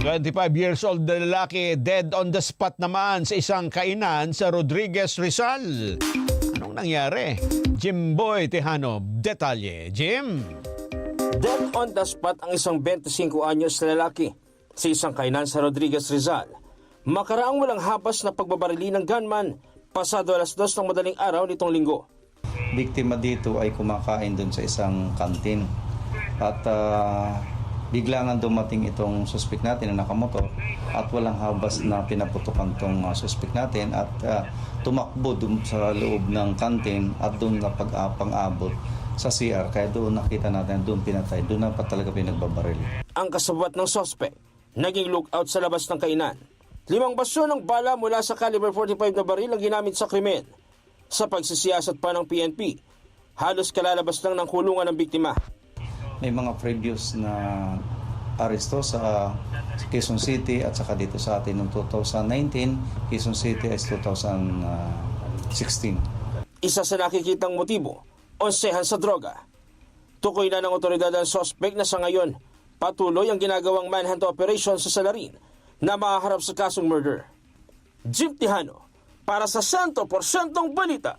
25 years old na lalaki dead on the spot naman sa isang kainan sa Rodriguez Rizal. Anong nangyari? Jimboy Tejano, detalye. Jim? Dead on the spot ang isang 25 anyos na lalaki sa isang kainan sa Rodriguez Rizal. Makaraang walang habas na pagbabarili ng gunman pasado alas dos ng madaling araw nitong linggo. biktima dito ay kumakain doon sa isang kantin. At ah, bigla nga dumating itong suspect natin na nakamotor at walang habas na pinaputukan tong ah, suspect natin at ah, tumakbo doon sa loob ng kantin at doon na pag-abot sa CR. Kaya doon nakita natin, doon pinatay. Doon na pa talaga pinagbabaril. Ang kasabwat ng sospek, naging lookout sa labas ng kainan. Limang basyo ng bala mula sa caliber 45 na baril ang ginamit sa krimen. Sa pagsisiyasat pa ng PNP, halos kalalabas lang ng kulungan ng biktima. May mga previous na aresto sa Quezon City at saka dito sa atin noong 2019. Quezon City is 2016. Isa sa nakikitang motibo, onsehan sa droga. Tukoy na ng otoridad ang sospek na sa ngayon, patuloy ang ginagawang manhunt operation sa Salarin na mahaharap sa kasong murder. Jim Tihano, para sa 100% balita,